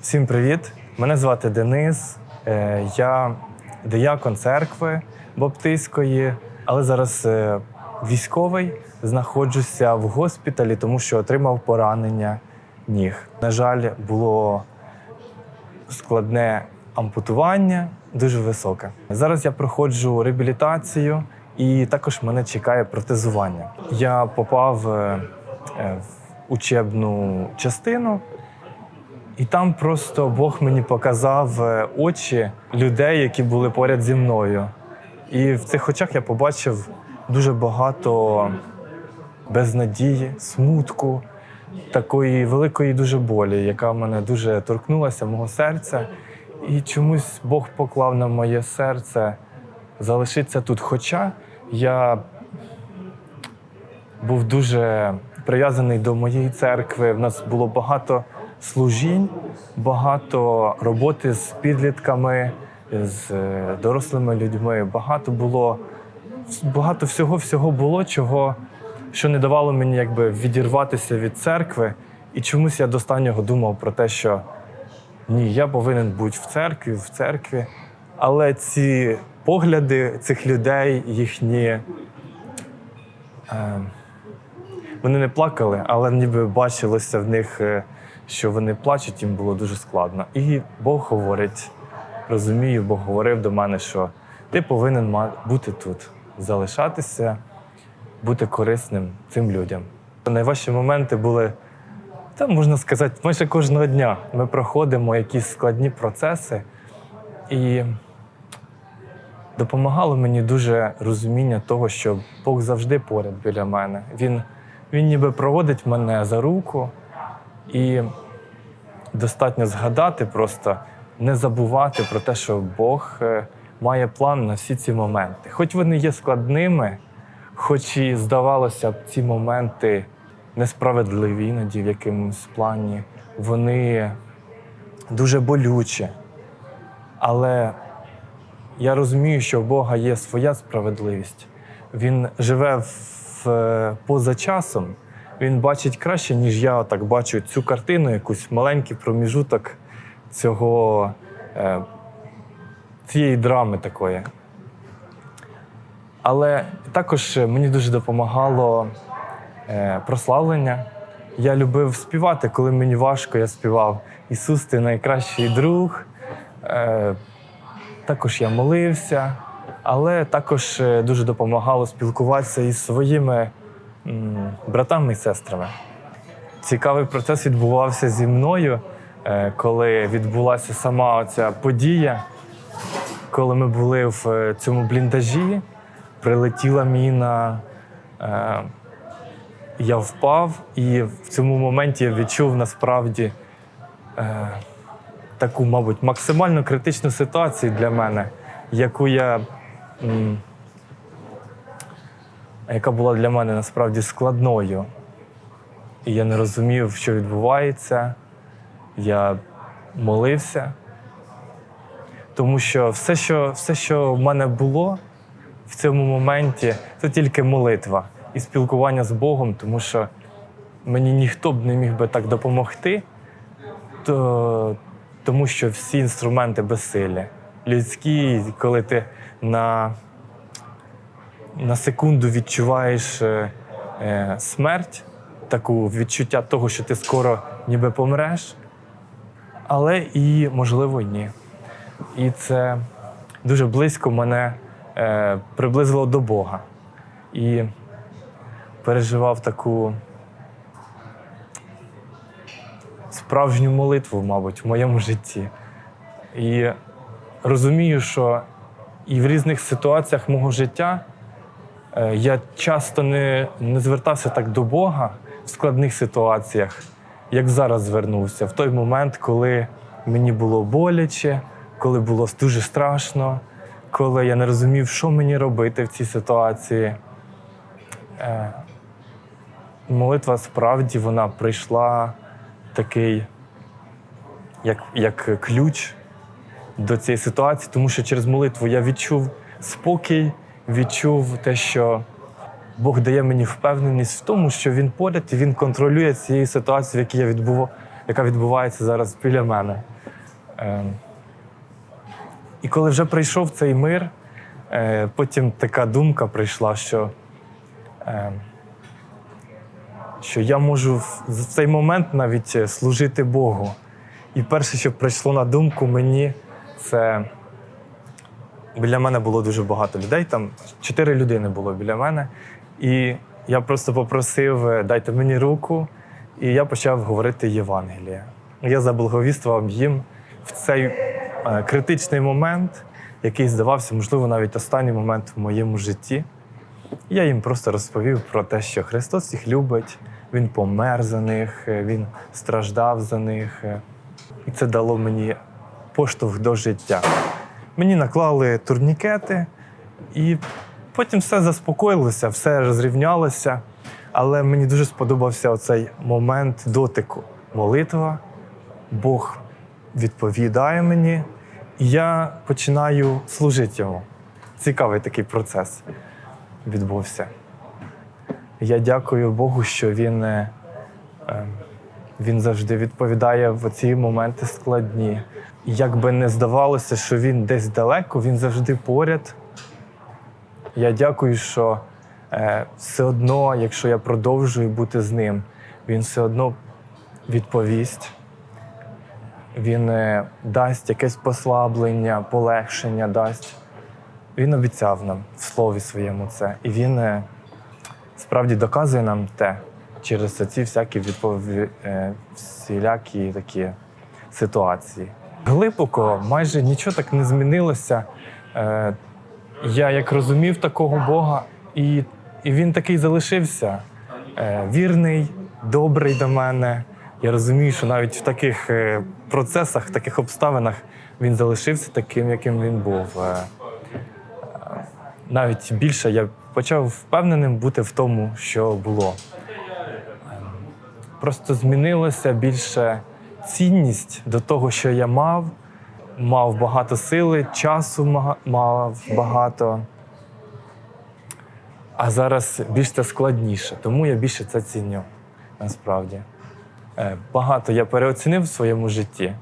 Всім привіт! Мене звати Денис. Е, Я диякон церкви Баптистської, але зараз е, військовий. Знаходжуся в госпіталі, тому що отримав поранення ніг. На жаль, було складне ампутування, дуже високе. Зараз я проходжу реабілітацію і також мене чекає протезування. Я попав е, в учебну частину. І там просто Бог мені показав е, очі людей, які були поряд зі мною. І в цих очах я побачив дуже багато безнадії, смутку, такої великої дуже болі, яка мене дуже торкнулася, мого серця. І чомусь Бог поклав на моє серце залишитися тут. Хоча я був дуже прив'язаний до моєї церкви. В нас було багато служінь, багато роботи з підлітками, з е, дорослими людьми. Багато було багато всього всього було, чого що не давало мені якби відірватися від церкви. І чомусь я до останнього думав про те, що ні, я повинен бути в церкві, в церкві. Але ці погляди цих людей, їхні. Е, вони не плакали, але ніби бачилося в них, е, що вони плачуть, їм було дуже складно. І Бог говорить, розумію, Бог говорив до мене, що ти повинен бути тут, залишатися, бути корисним цим людям. Найважчі моменти були, та можна сказати, майже кожного дня ми проходимо якісь складні процеси, і допомагало мені дуже розуміння того, що Бог завжди поряд біля мене. Він, він ніби проводить мене за руку, і достатньо згадати, просто не забувати про те, що Бог е, має план на всі ці моменти. Хоч вони є складними, хоч і здавалося б, ці моменти несправедливі іноді в якомусь плані, вони дуже болючі. Але я розумію, що в Бога є своя справедливість. Він живе в, е, поза часом. Він бачить краще, ніж я так бачу цю картину, якусь маленький проміжуток цього, е, цієї драми такої. Але також мені дуже допомагало е, прославлення. Я любив співати, коли мені важко, я співав Ісус, ти найкращий друг. Е, також я молився, але також е, дуже допомагало спілкуватися із своїми братами і сестрами. Цікавий процес відбувався зі мною, е, коли відбулася сама ця подія, коли ми були в е, цьому бліндажі, прилетіла міна. е, Я впав, і в цьому моменті я відчув насправді таку, мабуть, максимально критичну ситуацію для мене, яку я, яка була для мене насправді складною. І я не розумів, що відбувається. Я молився, тому що все, що, все, що в мене було в цьому моменті, це тільки молитва і спілкування з Богом, тому що мені ніхто б не міг би так допомогти, то, тому що всі інструменти безсилі. Людські, коли ти на, на секунду відчуваєш е, е, смерть, таку відчуття того, що ти скоро ніби помреш, але і, можливо, ні. І це дуже близько мене е, приблизило до Бога. І переживав таку справжню молитву, мабуть, в моєму житті. І розумію, що і в різних ситуаціях мого життя я часто не, не звертався так до Бога в складних ситуаціях, як зараз звернувся, в той момент, коли мені було боляче, коли було дуже страшно, коли я не розумів, що мені робити в цій ситуації. Е, Молитва справді вона прийшла такий, як, як ключ до цієї ситуації, тому що через молитву я відчув спокій, відчув те, що Бог дає мені впевненість в тому, що він поряд і він контролює цією ситуацією, в якій я відбув... яка відбувається зараз біля мене. Е, і коли вже прийшов цей мир, е, потім така думка прийшла, що, е, що я можу в в цей момент навіть е, служити Богу. І перше, що прийшло на думку мені, це біля мене було дуже багато людей, там чотири людини було біля мене. І я просто попросив, е, дайте мені руку, і я почав говорити Євангеліє. Я заблаговіствував їм в цей е, критичний момент, який здавався, можливо, навіть останній момент в моєму житті. Я їм просто розповів про те, що Христос їх любить, Він помер за них, е, Він страждав за них. І це дало мені поштовх до життя. Мені наклали турнікети, і потім все заспокоїлося, все розрівнялося. Але мені дуже сподобався оцей момент дотику. Молитва, Бог відповідає мені, і я починаю служити йому. Цікавий такий процес відбувся. Я дякую Богу, що він, е, е, він завжди відповідає в ці моменти складні. І Як би не здавалося, що він десь далеко, він завжди поряд. Я дякую, що е, все одно, якщо я продовжую бути з ним, він все одно відповість. Він е, дасть якесь послаблення, полегшення дасть. Він обіцяв нам в слові своєму це. І він е, справді доказує нам те через ці всякі відпові... е, всілякі такі ситуації. Глибоко майже нічого так не змінилося. Е, Я як розумів такого Бога, і, і він такий залишився е, вірний, добрий до мене. Я розумію, що навіть в таких е, процесах, в таких обставинах він залишився таким, яким він був. Е, навіть більше я почав впевненим бути в тому, що було. Ем, Просто змінилася більше цінність до того, що я мав. Мав багато сили, часу мав багато. А зараз більш це складніше, тому я більше це ціню насправді. Е, Багато я переоцінив в своєму житті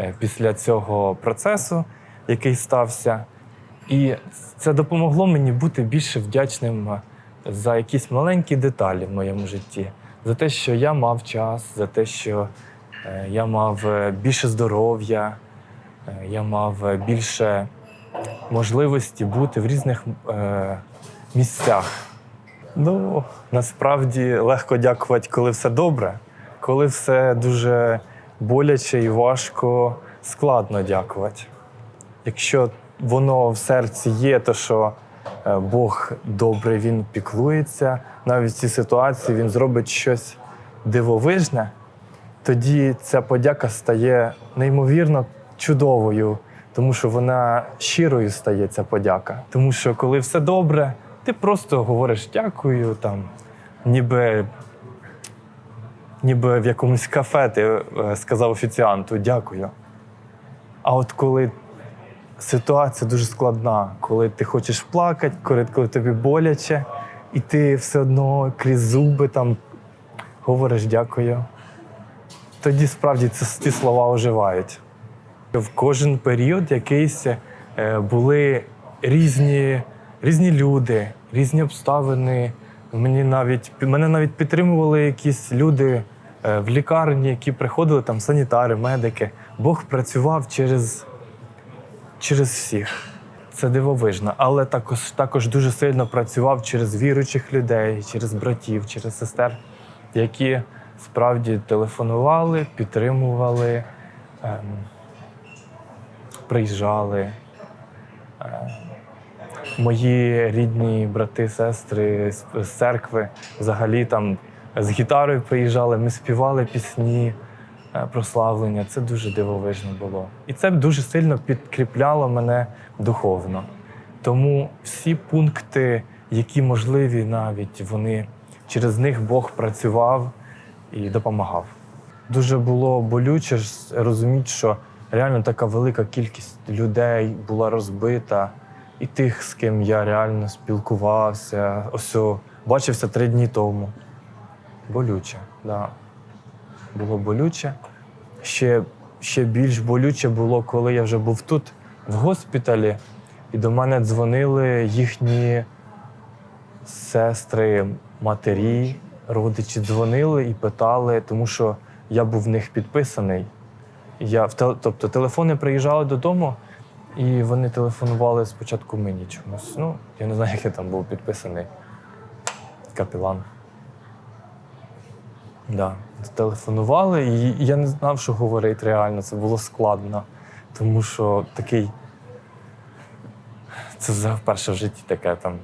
е, після цього процесу, який стався. І це допомогло мені бути більше вдячним е, за якісь маленькі деталі в моєму житті, за те, що я мав час, за те, що я мав е, більше здоров'я, е, я мав е, більше можливості бути в різних е, місцях. Ну, насправді легко дякувати, коли все добре. Коли все дуже боляче і важко, складно дякувати. Якщо воно в серці є, то що е, Бог добрий, Він піклується, навіть в цій ситуації Він зробить щось дивовижне, тоді ця подяка стає неймовірно чудовою, тому що вона щирою стає ця подяка. Тому що коли все добре, ти просто говориш дякую, там, ніби, ніби в якомусь кафе ти е, сказав офіціанту дякую. А от коли ситуація дуже складна, коли ти хочеш плакати, коли, коли тобі боляче, і ти все одно крізь зуби там говориш дякую. Тоді справді ці, слова оживають. В кожен період якийсь е, були різні, різні люди, різні обставини. Мені навіть, мене навіть підтримували якісь люди е, в лікарні, які приходили, там санітари, медики. Бог працював через, через всіх. Це дивовижно, але також, також дуже сильно працював через віруючих людей, через братів, через сестер, які справді телефонували, підтримували, ем, приїжджали. Е, Мої рідні брати, сестри з, з церкви взагалі там з гітарою приїжджали, ми співали пісні, е, прославлення. Це дуже дивовижно було. І це дуже сильно підкріпляло мене духовно. Тому всі пункти, які можливі навіть, вони через них Бог працював і допомагав. Дуже було болюче розуміти, що реально така велика кількість людей була розбита, і тих, з ким я реально спілкувався, ось бачився три дні тому. Болюче, да. Було болюче, ще, ще більш болюче було, коли я вже був тут, в госпіталі, і до мене дзвонили їхні сестри, матері, родичі дзвонили і питали, тому що я був в них підписаний. Я, тобто телефони приїжджали додому, і вони телефонували спочатку мені чомусь. Ну, я не знаю, як я там був підписаний. Капілан. Да. Телефонували, і я не знав, що говорити реально. Це було складно. Тому що такий. Це вперше в житті таке там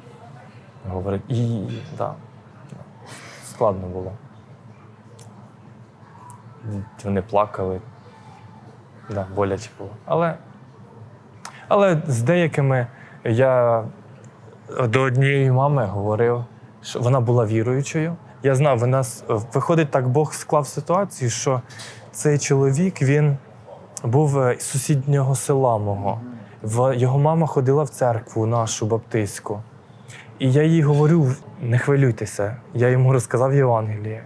говорить. І да, складно було. Вони плакали. Да, боляче було. Але, але з деякими я до однієї мами говорив, що вона була віруючою. Я знав, вона виходить так, Бог склав ситуацію, що цей чоловік він був е, з сусіднього села мого. Його мама ходила в церкву нашу баптистську. І я їй говорю: не хвилюйтеся, я йому розказав Євангеліє.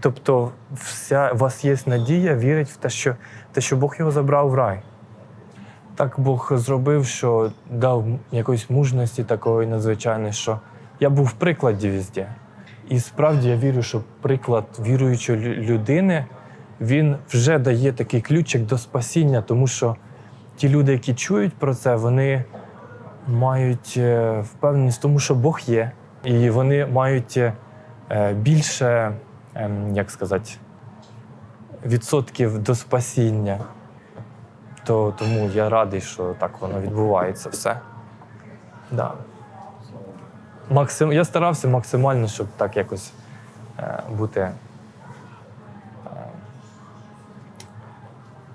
Тобто, вся, у вас є надія, вірить в те, що, те, що Бог його забрав в рай. Так Бог зробив, що дав якоїсь мужності такої надзвичайної, що я був в прикладі везде. І справді я вірю, що приклад віруючої людини він вже дає такий ключик до спасіння, тому що ті люди, які чують про це, вони мають е, впевненість тому, що Бог є, і вони мають е, більше, ем, як сказати, відсотків до спасіння. То, тому я радий, що так воно відбувається все. Да. Максим... Я старався максимально, щоб так якось е, бути е,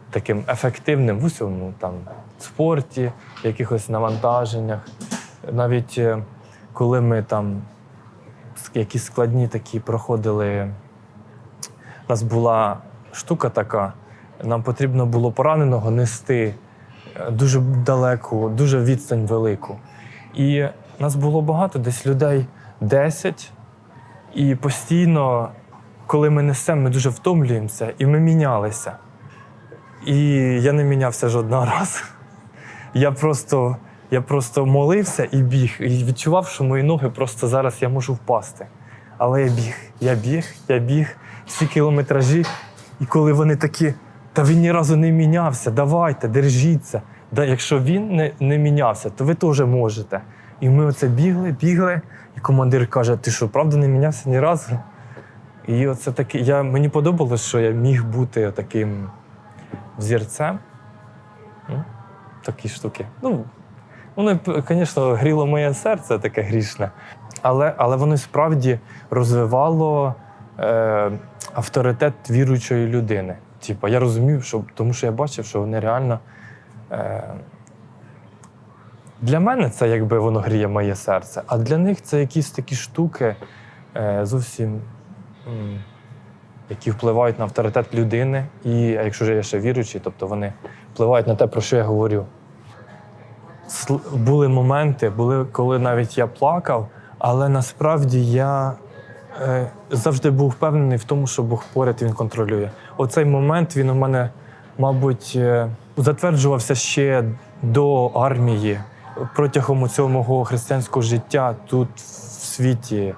таким ефективним в усьому там спорті, якихось навантаженнях. Навіть коли ми там якісь складні такі проходили, у нас була штука така, нам потрібно було пораненого нести е, дуже далеку, дуже відстань велику. І нас було багато, десь людей 10. І постійно, коли ми несемо, ми дуже втомлюємося, і ми мінялися. І я не мінявся жодного разу. Я просто, я просто молився і біг, і відчував, що мої ноги просто зараз я можу впасти. Але я біг, я біг, я біг всі кілометражі. І коли вони такі, та він ні разу не мінявся, давайте, держіться. Да, якщо він не, не мінявся, то ви теж можете. І ми оце бігли, бігли, і командир каже: ти що, правда не мінявся ні разу? І оце таке, я, мені подобалось, що я міг бути таким взірцем. Ну, Такі штуки. Ну, воно, звісно, гріло моє серце таке грішне. Але, але воно справді розвивало е, авторитет віруючої людини. Типа, я розумів, що, тому що я бачив, що вони реально. Е, для мене це якби воно гріє моє серце, а для них це якісь такі штуки е, зовсім. які впливають на авторитет людини, і якщо ж я ще віруючий, тобто вони впливають на те, про що я говорю. Були моменти, були, коли навіть я плакав, але насправді я е, завжди був впевнений в тому, що Бог поряд він контролює. Оцей момент він у мене, мабуть, е, затверджувався ще до армії протягом цього мого християнського життя тут, в світі.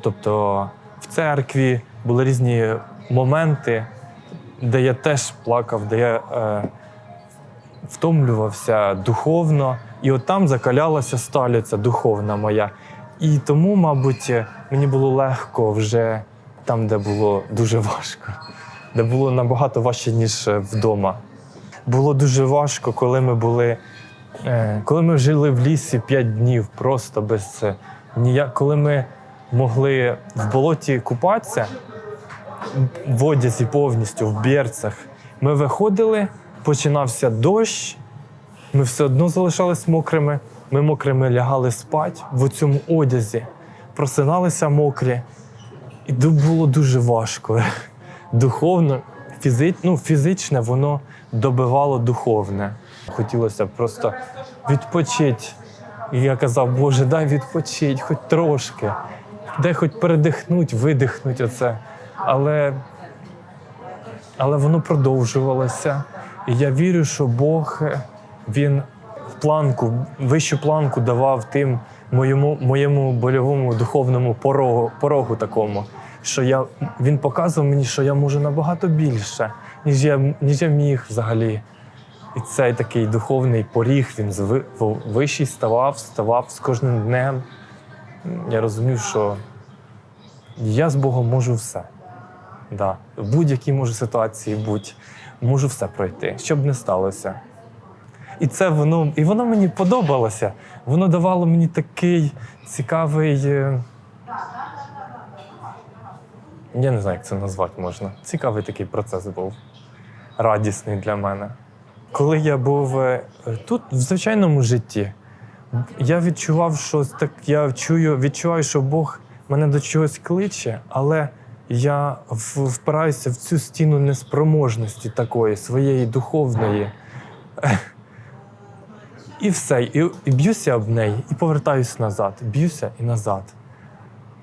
Тобто в церкві були різні моменти, де я теж плакав, де я е, втомлювався духовно, і от там закалялася сталіця духовна моя. І тому, мабуть, мені було легко вже там, де було дуже важко, де було набагато важче, ніж е, вдома. Було дуже важко, коли ми були, е, коли ми жили в лісі 5 днів просто без е, ніяк, коли ми могли в болоті купатися в одязі повністю, в берцях. Ми виходили, починався дощ, ми все одно залишались мокрими. Ми мокрими лягали спати в цьому одязі, просиналися мокрі. І було дуже важко. Духовно, фізи... ну, фізичне воно добивало духовне. Хотілося просто відпочити. І я казав, Боже, дай відпочити, хоч трошки, дай хоч передихнути, видихнути оце. Але але воно продовжувалося. І я вірю, що Бог він планку, вищу планку давав тим моєму, моєму больовому духовному порогу, порогу такому, що я, він показував мені, що я можу набагато більше, ніж я, ніж я міг взагалі. І цей такий духовний поріг він вищий ставав, ставав з кожним днем. Я розумів, що я з Богом можу все. Да. В будь-якій можу ситуації будь, можу все пройти, що б не сталося. І це воно, і воно мені подобалося. Воно давало мені такий цікавий. е, Я не знаю, як це назвати можна. Цікавий такий процес був. Радісний для мене. Коли я був е, тут, в звичайному житті, я відчував, що так я чую, відчуваю, що Бог мене до чогось кличе, але я впираюся в цю стіну неспроможності такої, своєї духовної. І все. І, і б'юся об неї, і повертаюся назад. Б'юся і назад.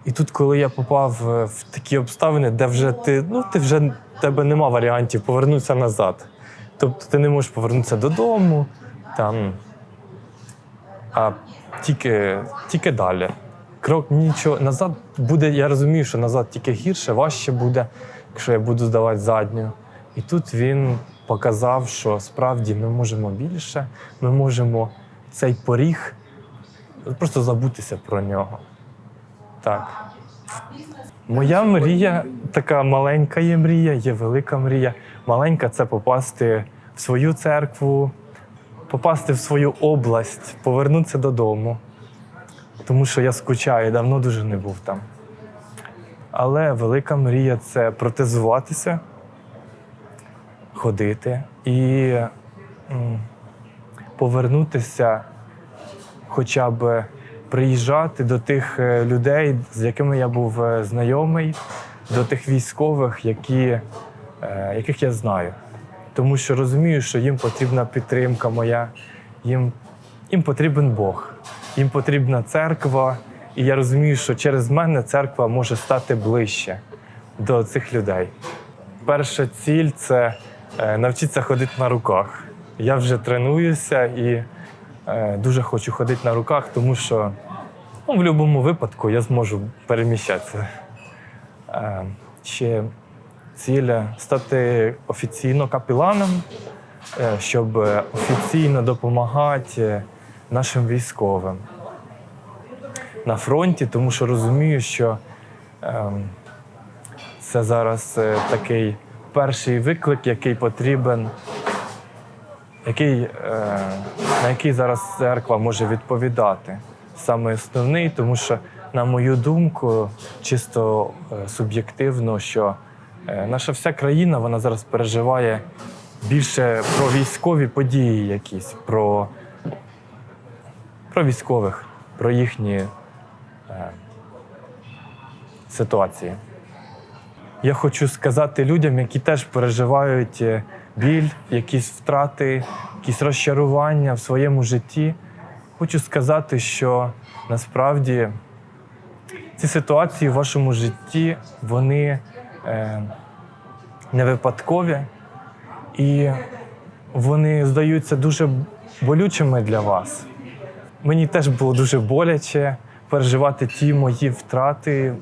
І тут, коли я попав е, в такі обставини, де вже ти, ну, ти вже тебе нема варіантів повернутися назад. Тобто ти не можеш повернутися додому, там, а тільки, тільки далі. Крок нічого назад буде, я розумію, що назад тільки гірше, важче буде, якщо я буду здавати задню. І тут він показав, що справді ми можемо більше, ми можемо цей поріг просто забутися про нього. Так. Моя мрія така маленька є мрія, є велика мрія. Маленька це попасти в свою церкву, попасти в свою область, повернутися додому. Тому що я скучаю, давно дуже не був там. Але велика мрія це протезуватися, ходити і повернутися хоча б приїжджати до тих е, людей, з якими я був е, знайомий, до тих військових, які, е, яких я знаю. Тому що розумію, що їм потрібна підтримка моя, їм, їм потрібен Бог, їм потрібна церква, і я розумію, що через мене церква може стати ближче до цих людей. Перша ціль це навчитися ходити на руках. Я вже тренуюся і е, дуже хочу ходити на руках, тому що ну, в будь-якому випадку я зможу переміщатися. Е, ще ціль стати офіційно капеланом, е, щоб е, офіційно допомагати е, нашим військовим на фронті, тому що розумію, що ем, це зараз е, такий перший виклик, який потрібен, який, е, на який зараз церква може відповідати. Саме основний, тому що, на мою думку, чисто е, суб'єктивно, що е, наша вся країна вона зараз переживає більше про військові події якісь, про, про військових, про їхні е, ситуації. Я хочу сказати людям, які теж переживають е, біль, якісь втрати, якісь розчарування в своєму житті. Хочу сказати, що насправді ці ситуації в вашому житті вони е, не випадкові і вони здаються дуже болючими для вас. Мені теж було дуже боляче переживати ті мої втрати,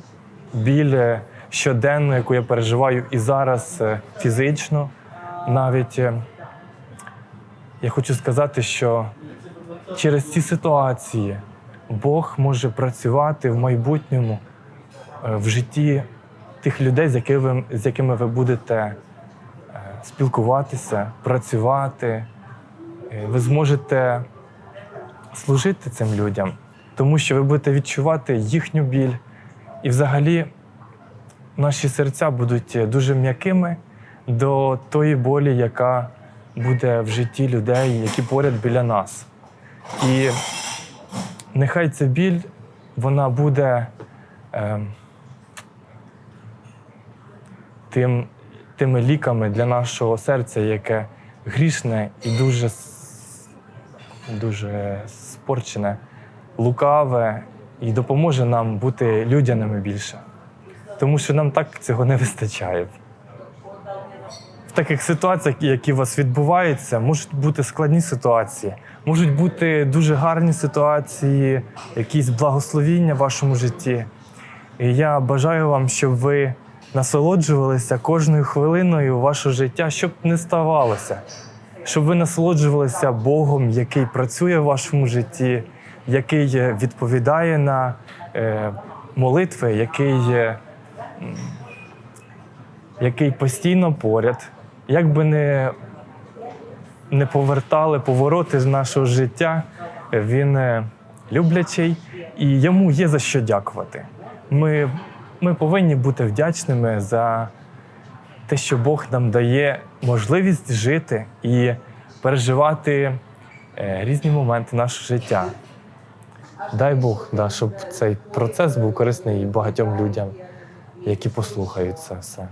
біль щоденно, яку я переживаю і зараз е, фізично. Навіть е, я хочу сказати, що через ці ситуації Бог може працювати в майбутньому е, в житті тих людей, з якими, з якими ви будете спілкуватися, працювати. Ви зможете служити цим людям, тому що ви будете відчувати їхню біль. І взагалі наші серця будуть дуже м'якими до тої болі, яка буде в житті людей, які поряд біля нас. І нехай ця біль вона буде е, тим, тими ліками для нашого серця, яке грішне і дуже, дуже спорчене, лукаве, і допоможе нам бути людяними більше. Тому що нам так цього не вистачає. В таких ситуаціях, які у вас відбуваються, можуть бути складні ситуації, можуть бути дуже гарні ситуації, якісь благословіння в вашому житті. І я бажаю вам, щоб ви насолоджувалися кожною хвилиною вашого життя, щоб не ставалося, щоб ви насолоджувалися Богом, який працює в вашому житті, який е, відповідає на е, молитви, який, е, який постійно поряд, як би не, не повертали повороти з нашого життя, він е, люблячий і йому є за що дякувати. Ми, ми повинні бути вдячними за те, що Бог нам дає можливість жити і переживати е, різні моменти нашого життя. Дай Бог, да, щоб цей процес був корисний багатьом людям, які послухають це все.